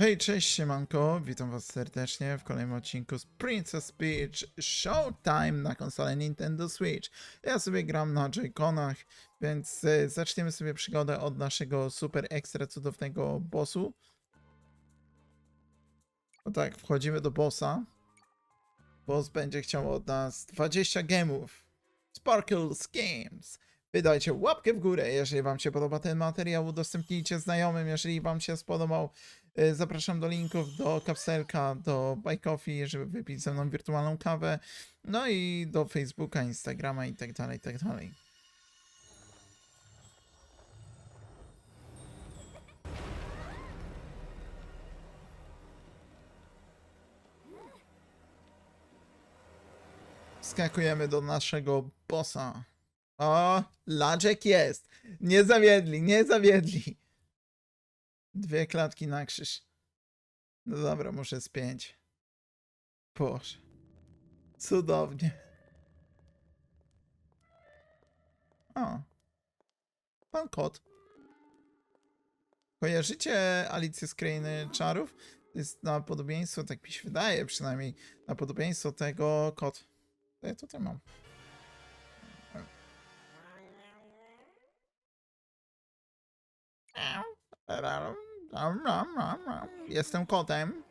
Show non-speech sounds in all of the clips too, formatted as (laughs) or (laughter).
Hej, cześć, siemanko, witam was serdecznie w kolejnym odcinku z Princess Peach Showtime na konsolę Nintendo Switch. Ja sobie gram na Joy-Conach, więc e, zaczniemy sobie przygodę od naszego super ekstra cudownego bossu. No tak, wchodzimy do bossa. Boss będzie chciał od nas 20 gemów. Sparkles Games. Wydajcie łapkę w górę, jeżeli wam się podoba ten materiał, udostępnijcie znajomym, jeżeli wam się spodobał. Y, Zapraszam do linków, do kapselka, do Buy Coffee, żeby wypić ze mną wirtualną kawę, no i do Facebooka, Instagrama i tak dalej, tak dalej. Skakujemy do naszego bossa. O, Laczek jest. Nie zawiedli, nie zawiedli. Dwie klatki na krzyż. No dobra, muszę spięć. Boże. Cudownie. O. Pan kot. Kojarzycie Alicję z Krainy Czarów? Jest na podobieństwo, tak mi się wydaje przynajmniej, na podobieństwo tego kot. To ja tutaj mam. Jestem kotem.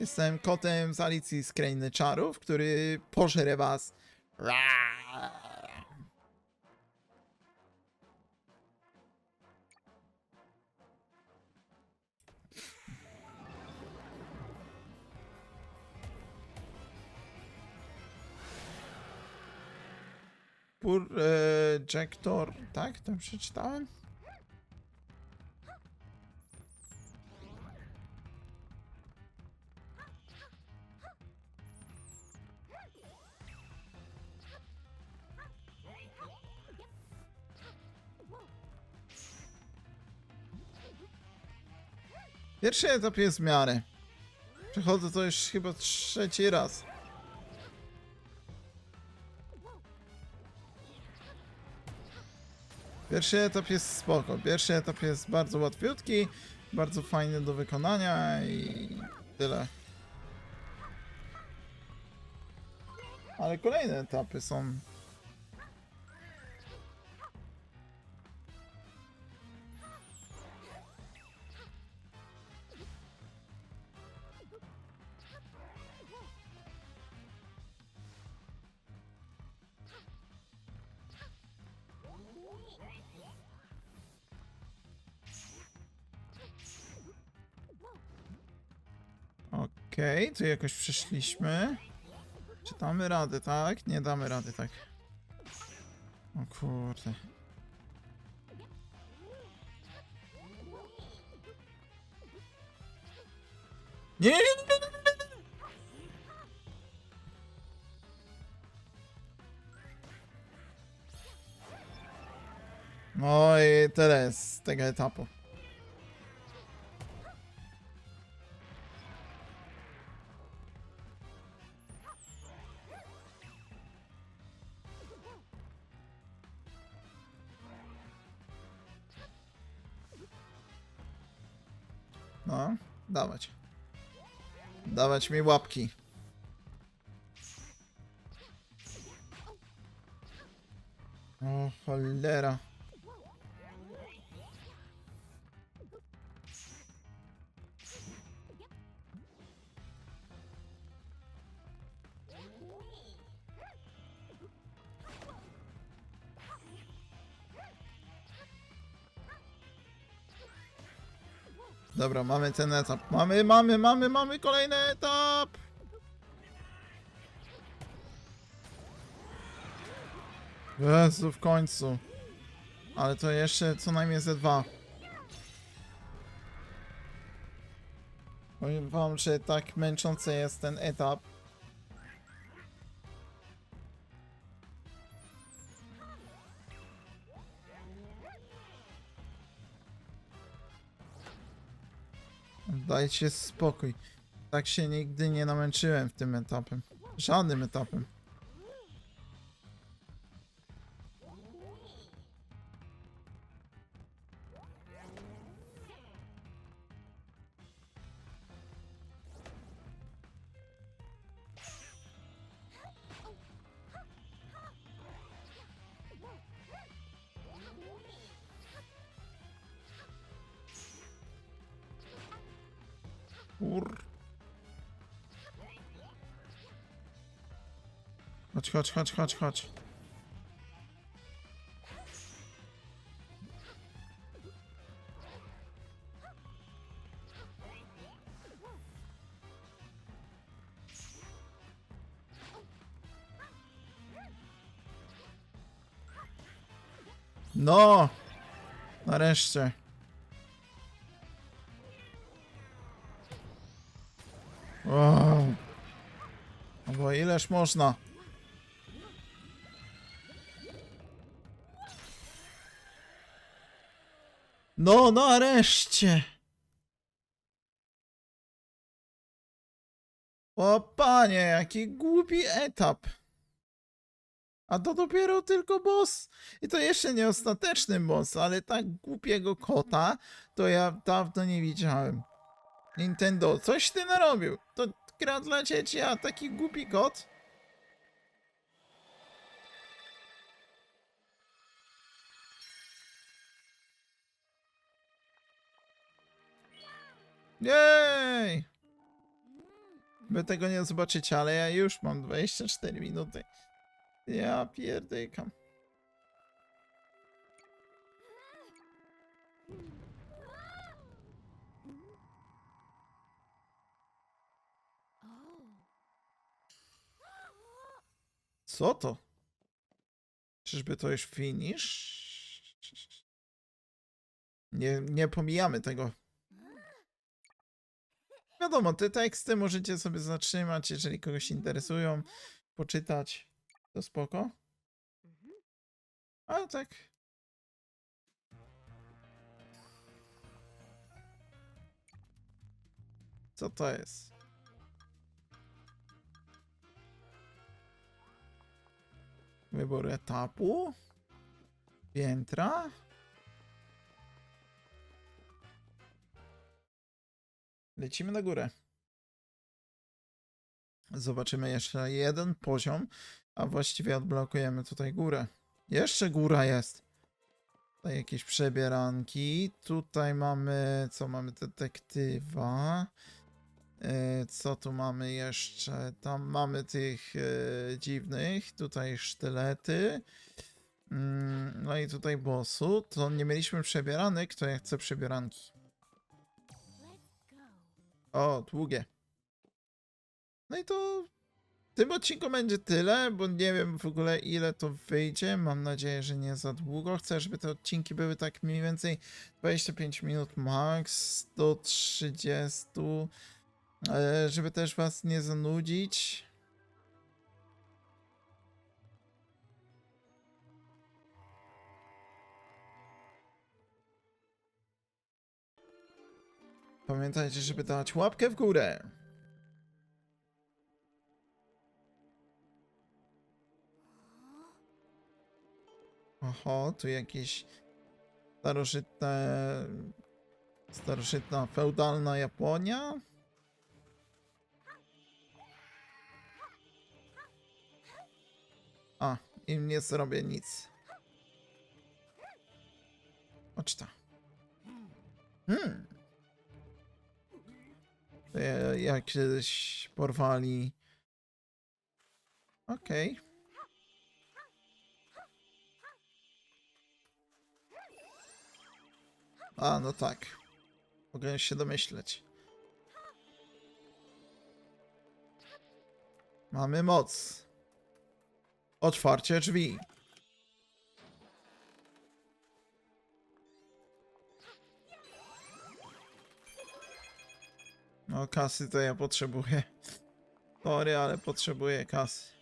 Jestem kotem z Alicji z Krainy Czarów, który pożre was. Pur e, Jektor, tak? To przeczytałem? Pierwszy etap jest w miarę. Przechodzę to już chyba trzeci raz. Pierwszy etap jest spoko. Pierwszy etap jest bardzo łatwiutki, bardzo fajny do wykonania i tyle. Ale kolejne etapy są. Okej, tu jakoś przeszliśmy. Czy damy radę, tak? Nie damy rady, tak. O kurde. Nie. No i tyle z tego etapu. Dawać mi łapki. O, cholera. Dobra, mamy ten etap. Mamy, mamy, mamy, mamy kolejny etap! Jezu, w końcu. Ale to jeszcze co najmniej ze dwa. Powiem wam, że tak męczący jest ten etap. Dajcie spokój. Tak się nigdy nie namęczyłem w tym etapem. Żadnym etapem. Kur... Chodź, chodź, chodź, chodź, chodź. No! Nareszcie. Można? No, nareszcie! O panie, jaki głupi etap. A to dopiero tylko boss. I to jeszcze nie ostateczny boss, ale tak głupiego kota to ja dawno nie widziałem. Nintendo, coś ty narobił. To gra dla dzieci, a taki głupi kot? Jej! Wy tego nie zobaczycie, ale ja już mam 24 minuty. Ja pierdykam. Co to? Czyżby to już finish? Nie, nie pomijamy tego. Wiadomo, te teksty możecie sobie zatrzymać, jeżeli kogoś interesują, poczytać. To spoko. Ale tak. Co to jest? Wybór etapu? Piętra? Lecimy na górę. Zobaczymy jeszcze jeden poziom, a właściwie odblokujemy tutaj górę. Jeszcze góra jest. Tutaj jakieś przebieranki. Tutaj mamy, co mamy, detektywa. E, Co tu mamy jeszcze? Tam mamy tych e, dziwnych. Tutaj sztylety. Mm, No i tutaj bossu. To nie mieliśmy przebieranek, to ja chcę przebieranki. O, długie. No i to w tym odcinku będzie tyle, bo nie wiem w ogóle ile to wyjdzie. Mam nadzieję, że nie za długo. Chcę, żeby te odcinki były tak mniej więcej 25 minut max do 30. e, Żeby też was nie zanudzić. Pamiętajcie, żeby dać łapkę w górę. Oho, tu jakieś starożytne... Starożytna, feudalna Japonia? A, im nie zrobię nic. Chodź ta. Hmm. Ja- Jak porwali... Okej. A, no tak. Mogę się domyśleć. Mamy moc. Otwarcie drzwi. No, kasy to ja potrzebuję. Sorry, ale potrzebuję kasy.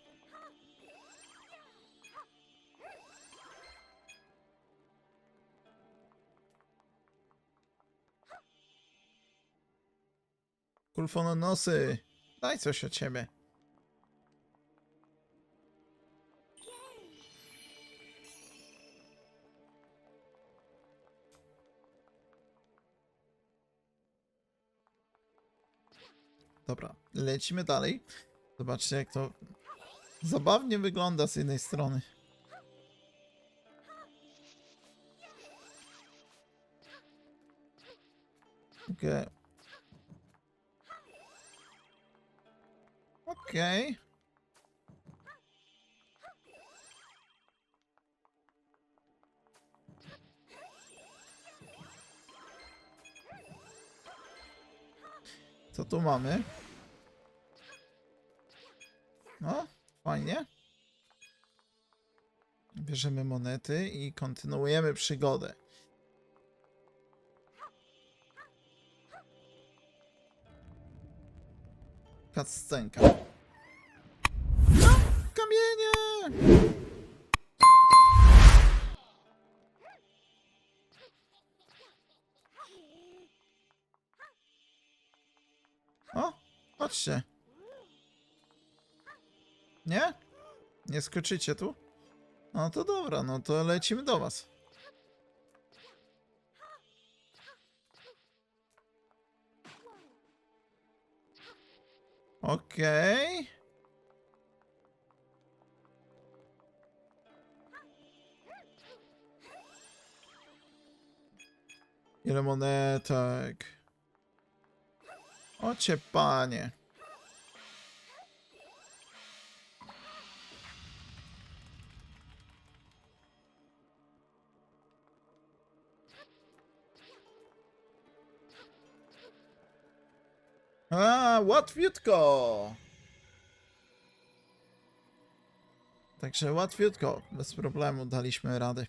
Kulfononosy, daj coś od ciebie. Dobra, lecimy dalej. Zobaczcie, jak to zabawnie wygląda z jednej strony. Mogę Okej. Co tu mamy? No, fajnie. Bierzemy monety i kontynuujemy przygodę. Cutscenka. No, kamienie! O, chodźcie. Nie? Nie skoczycie tu? No to dobra, no to lecimy do was. Okej. Ile monetek? Ocie panie. A, łatwiutko! Także łatwiutko, bez problemu daliśmy radę.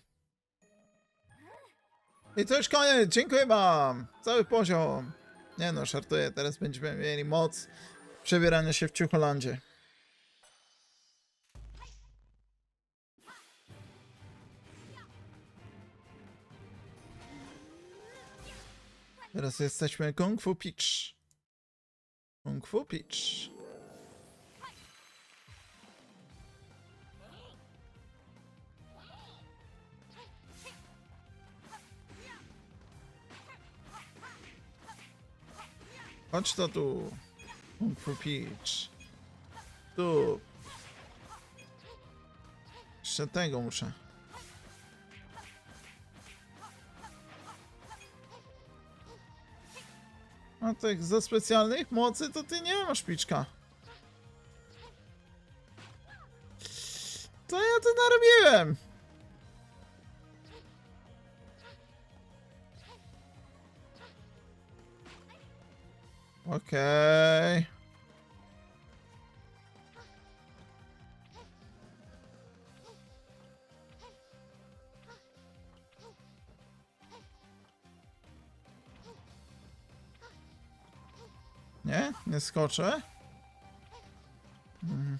I to już koniec, dziękuję wam! Cały poziom. Nie no, żartuję, teraz będziemy mieli moc przebierania się w Ciucholandzie. Teraz jesteśmy Kung Fu Peach. Kung Fu Peach. Chodź to tu. Kung Fu Peach. Tu. Jeszcze tego muszę. A tych ze specjalnych mocy to ty nie masz piczka. To ja to narobiłem. Okej. Nie? Nie skoczę? Mhm.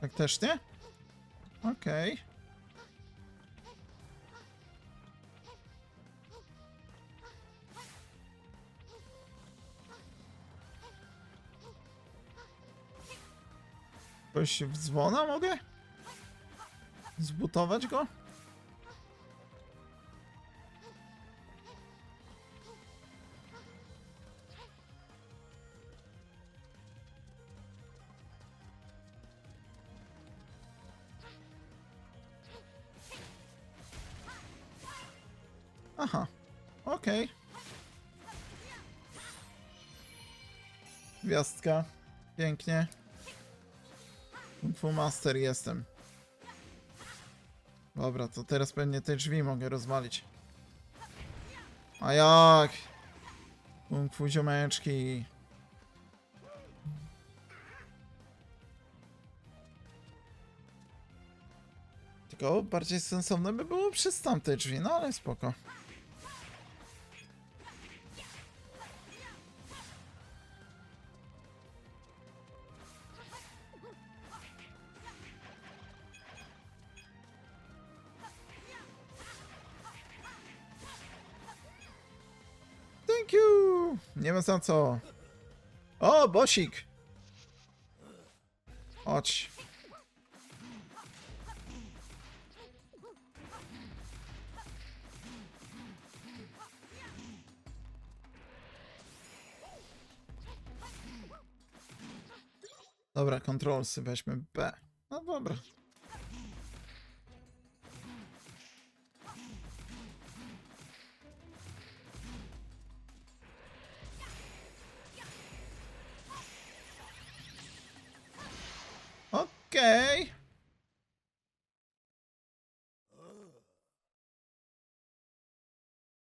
Tak też nie? Okej. Coś w dzwona mogę? Zbutować go? Aha, okej. Gwiazdka. Pięknie. Kung Master jestem. Dobra, to teraz pewnie te drzwi mogę rozwalić. A jak? Kung Fu ziomeczki. Tylko bardziej sensowne by było przez tamte drzwi, no ale spoko. Nie ma za co. O, bosik! Chodź. Dobra, kontrolsy weźmy B. No dobra.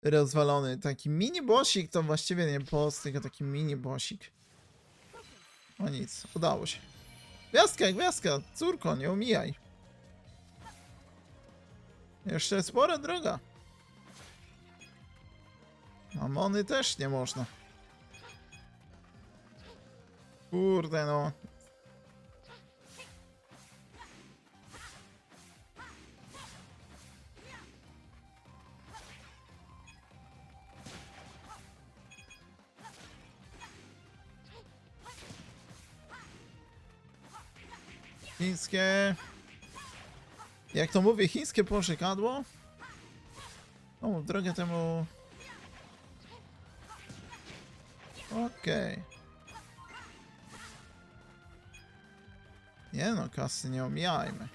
Rozwalony. Taki mini bossik to właściwie nie boss, tylko taki mini bossik. O nic, udało się. Gwiazdka, gwiazdka, córko, nie omijaj. Jeszcze spora droga. Mamony też nie można. Kurde no. Chińskie... Jak to mówię, chińskie pożykadło? O, drogę temu... Okej. Nie no, kasy nie omijajmy.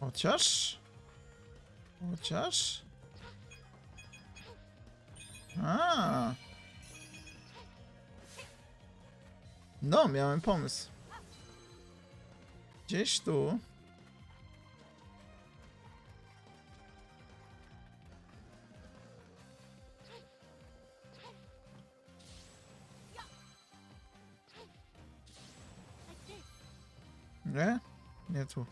Chociaż... Chociaż... A. No, miałem pomysł. Gdzieś tu. Nie? Nie tu.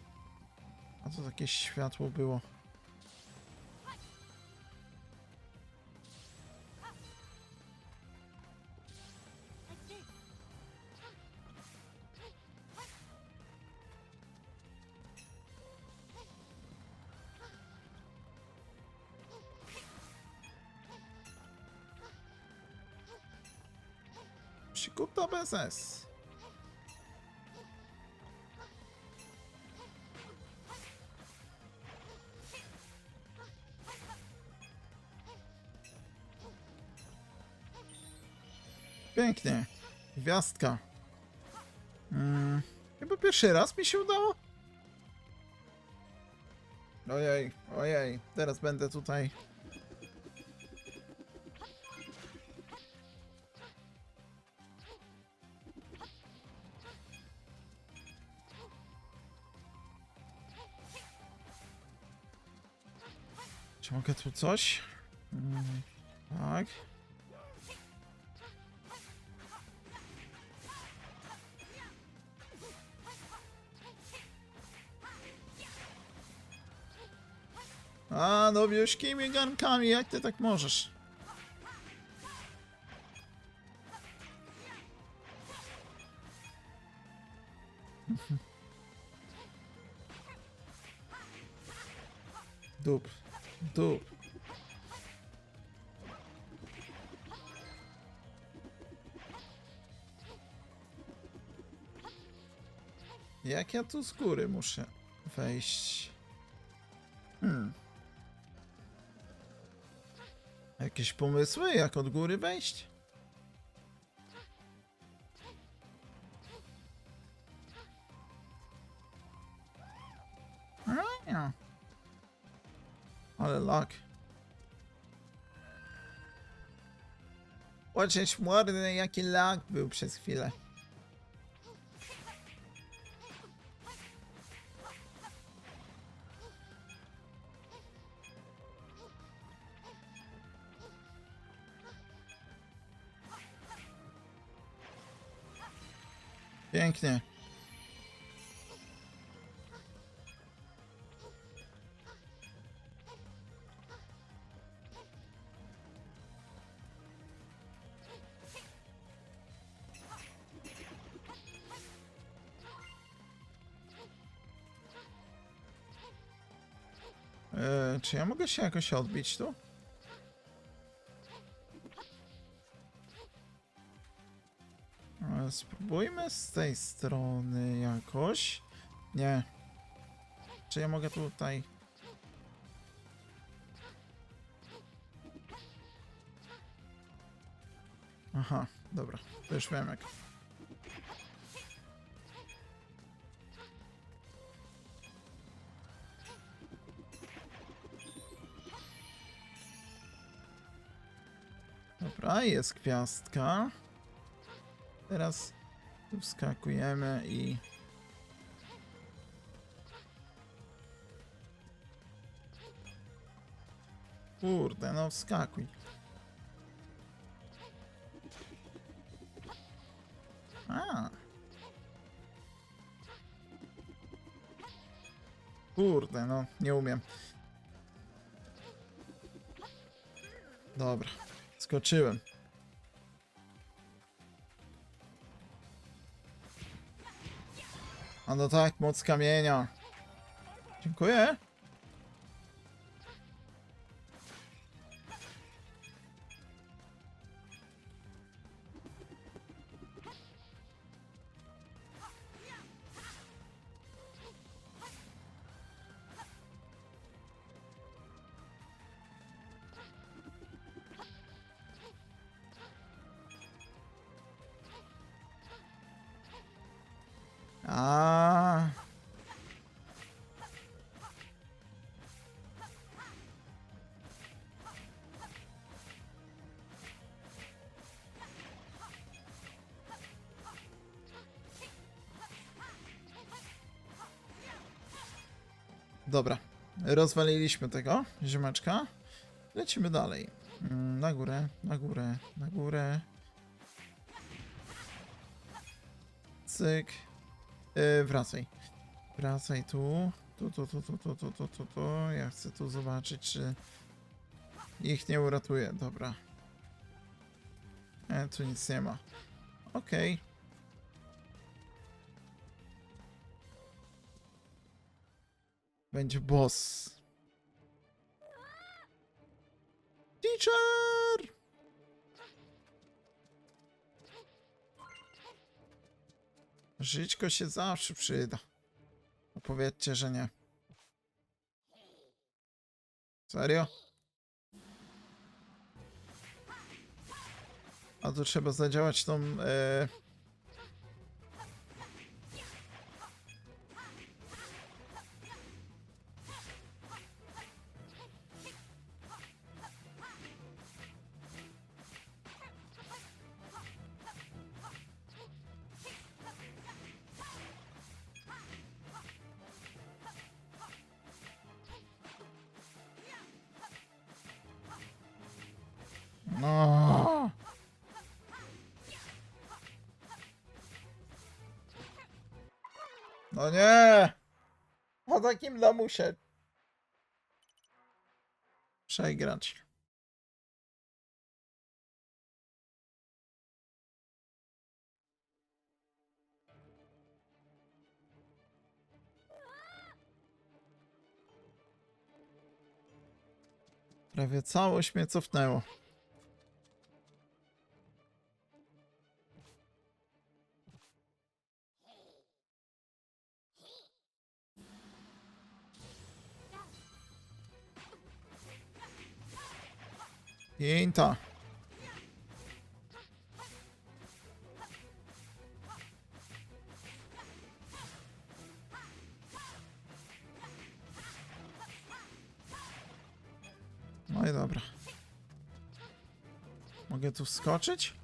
A to jakieś światło było. Przykupta bez S. Pięknie. Gwiazdka. Mm, chyba pierwszy raz mi się udało. Ojej, ojej. Teraz będę tutaj. Mogę tu coś? Tak. A, nowiuśkimi gankami, jak ty tak możesz? (laughs) Dup, dup. Jak ja tu z góry muszę wejść? Hmm. Jakieś pomysły, jak od góry wejść? Ale lak. Chociaż mordy, jaki lak był przez chwilę. Pięknie. Czy ja mogę się jakoś odbić tu? E, Spróbujmy z tej strony jakoś. Nie. Czy ja mogę tutaj... Aha, dobra. To już wiem jak. Dobra, jest gwiazdka. Teraz tu wskakujemy i... Kurde, no wskakuj. A. Kurde, no nie umiem. Dobra, skoczyłem. A no tak, moc kamienia. Dziękuję. Dobra, rozwaliliśmy tego ziomeczka. Lecimy dalej. Mm, Na górę, na górę, na górę. Cyk. Yy, wracaj. Wracaj tu. Tu, tu, tu, tu, tu, tu, tu, tu, tu. Ja chcę tu zobaczyć, czy ich nie uratuje. Dobra. E, tu nic nie ma. Okej. Będzie boss. Teacher! Żyćko się zawsze przyda. No powiedzcie, że nie. Serio? A to trzeba zadziałać tą... E... Takim lamusie. Przegrać. Prawie całość mnie cofnęło. Pięta. No i dobra. Mogę tu wskoczyć?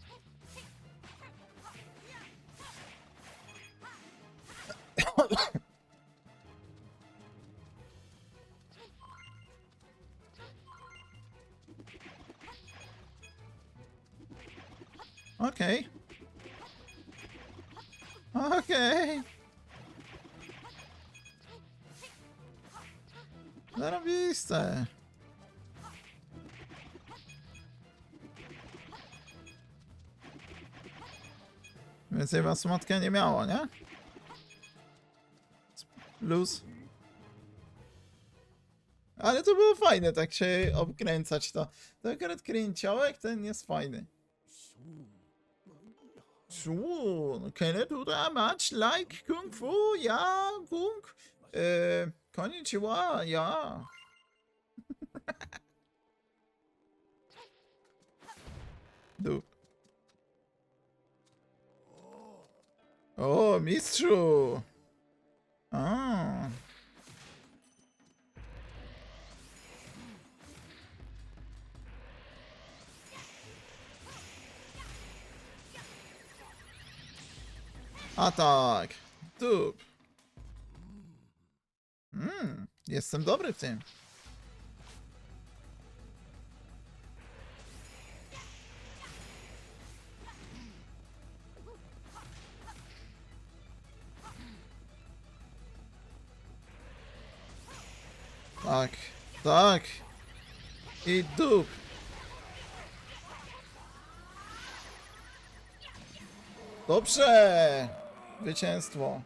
Okej. Okej. Zarobiste. Więcej was matka nie miało, nie? Luz. Ale to było fajne, tak się obkręcać to. Akurat kręciołek ten jest fajny. So, can I do that much like Kung Fu? Ja, Kung. Äh, konnichiwa, ja. (laughs) du. Oh, o, mistrzu! A. Ah. Atak! Dup! Mm, jestem dobry w tym. Tak, tak. I dup. Dobrze! Zwycięstwo.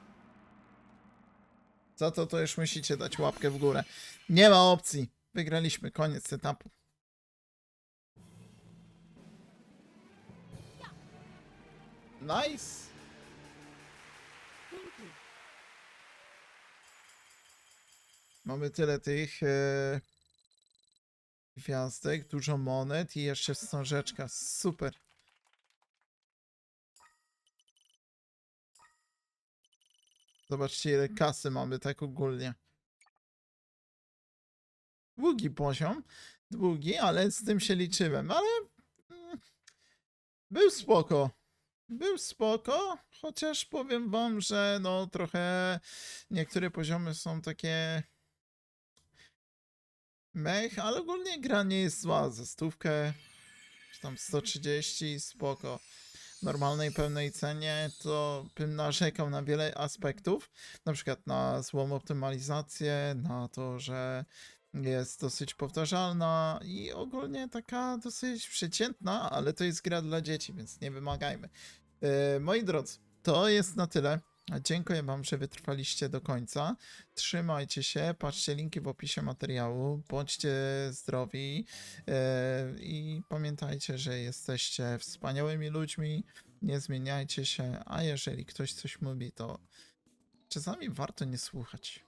Za to to już musicie dać łapkę w górę. Nie ma opcji. Wygraliśmy. Koniec etapu. Nice. Mamy tyle tych e, gwiazdek, dużo monet i jeszcze wstążeczka. Super. Zobaczcie ile kasy mamy tak ogólnie. Długi poziom. Długi, ale z tym się liczyłem, ale mm, był spoko. Był spoko, chociaż powiem wam, że no trochę niektóre poziomy są takie mech, ale ogólnie gra nie jest zła. Za stówkę, czy tam 130, spoko. Normalnej, pełnej cenie to bym narzekał na wiele aspektów. Na przykład na złą optymalizację, na to, że jest dosyć powtarzalna i ogólnie taka dosyć przeciętna, ale to jest gra dla dzieci, więc nie wymagajmy. E, moi drodzy, to jest na tyle. Dziękuję Wam, że wytrwaliście do końca. Trzymajcie się, patrzcie linki w opisie materiału, bądźcie zdrowi e, i pamiętajcie, że jesteście wspaniałymi ludźmi. Nie zmieniajcie się, a jeżeli ktoś coś mówi, to czasami warto nie słuchać.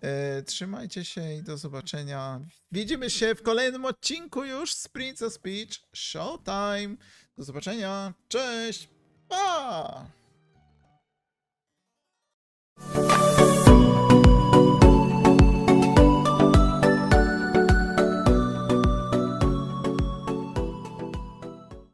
E, trzymajcie się i do zobaczenia. Widzimy się w kolejnym odcinku już z Princess Peach Showtime. Do zobaczenia. Cześć. Pa! Thank you.